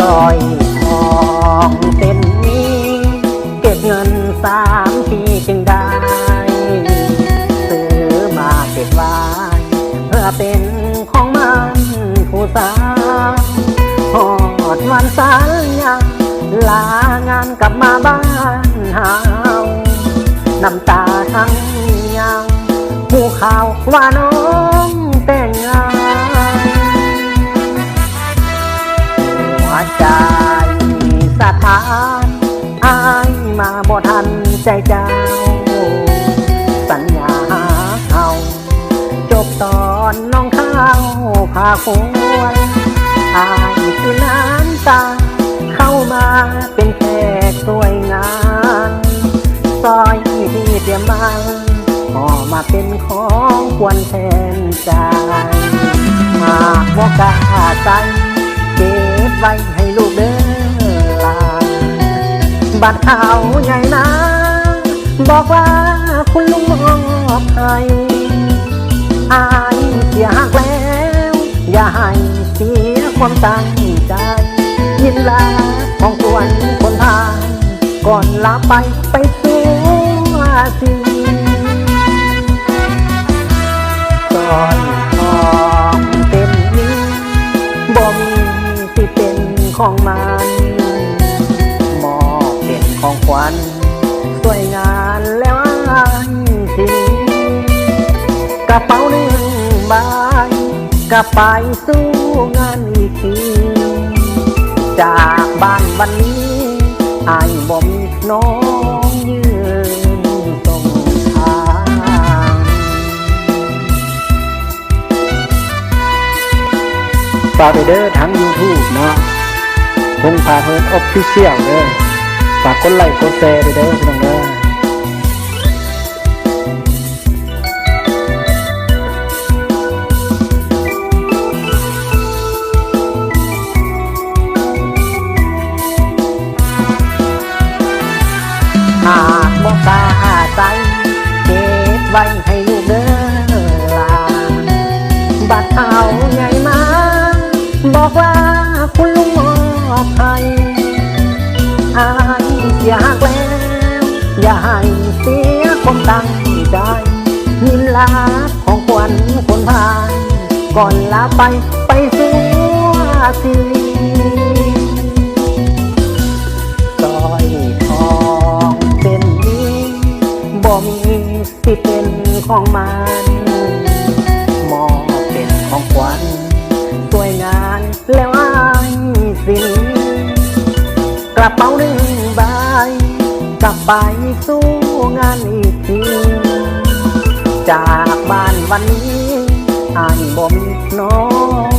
ซอยทองเส้นนี้ เก็บเงินสามปีจึงได้ ซื้อมาเก็บไว้เพื่อเป็นของมันผู้สาหอดวันสัญญาลางานกลับมาบ้านเฮาน้ำตาทั้งยังผู้ข่าวว่าน้อง ใจเจ้า สัญญาเขาจบตอนน้องข้าวพาควรอายคือน้ำตา เข้ามาเป็นแขกสวยงามซอยที่เตรียมมาพอมาเป็นของควรแทนใจหากบ่กล้าใจเก็บไว้ให้ลูกเด้อลาบัดเขาใหญ่นะ บอกว่าคุณลุงมอบให้อายเสียหักแล้ว อย่าให้เสียความตั้งใจ ยินลาของควรคนทานก่อนลาไปไปสู่อาเซีซอยทองเต็มนี้บ่มีสิเป็นของมันมอบเป็นของขวัญ กระเป๋าหนึ่งใบกระไปสู้งานอีกทีจากบ้านวันนี้อายบ่มีน้องยืนตรงทางฝากไปเด้อทั้ง YouTube เนาะพงพาเพิร์ดออฟฟิเชียลเด้อฝากกดไลค์กดแชร์ไปเด้อพี่น้องเด้อ ไว้ให้ลูกเด้อลาบัดเอาไงมา บอกว่าคุณลุงมอบให้อายเสียหักแล้ว อย่าให้เสียความตั้งใจยินลาของขวัญคนพานก่อนลาไปไปสู่อ ของมันมอบเป็นของขวัญสวยงานแล้วอายสิกระเป๋าหนึ่งใบกลับไปสู้งานอีกทีจากบ้านวันนี้อายบ่มีน้อง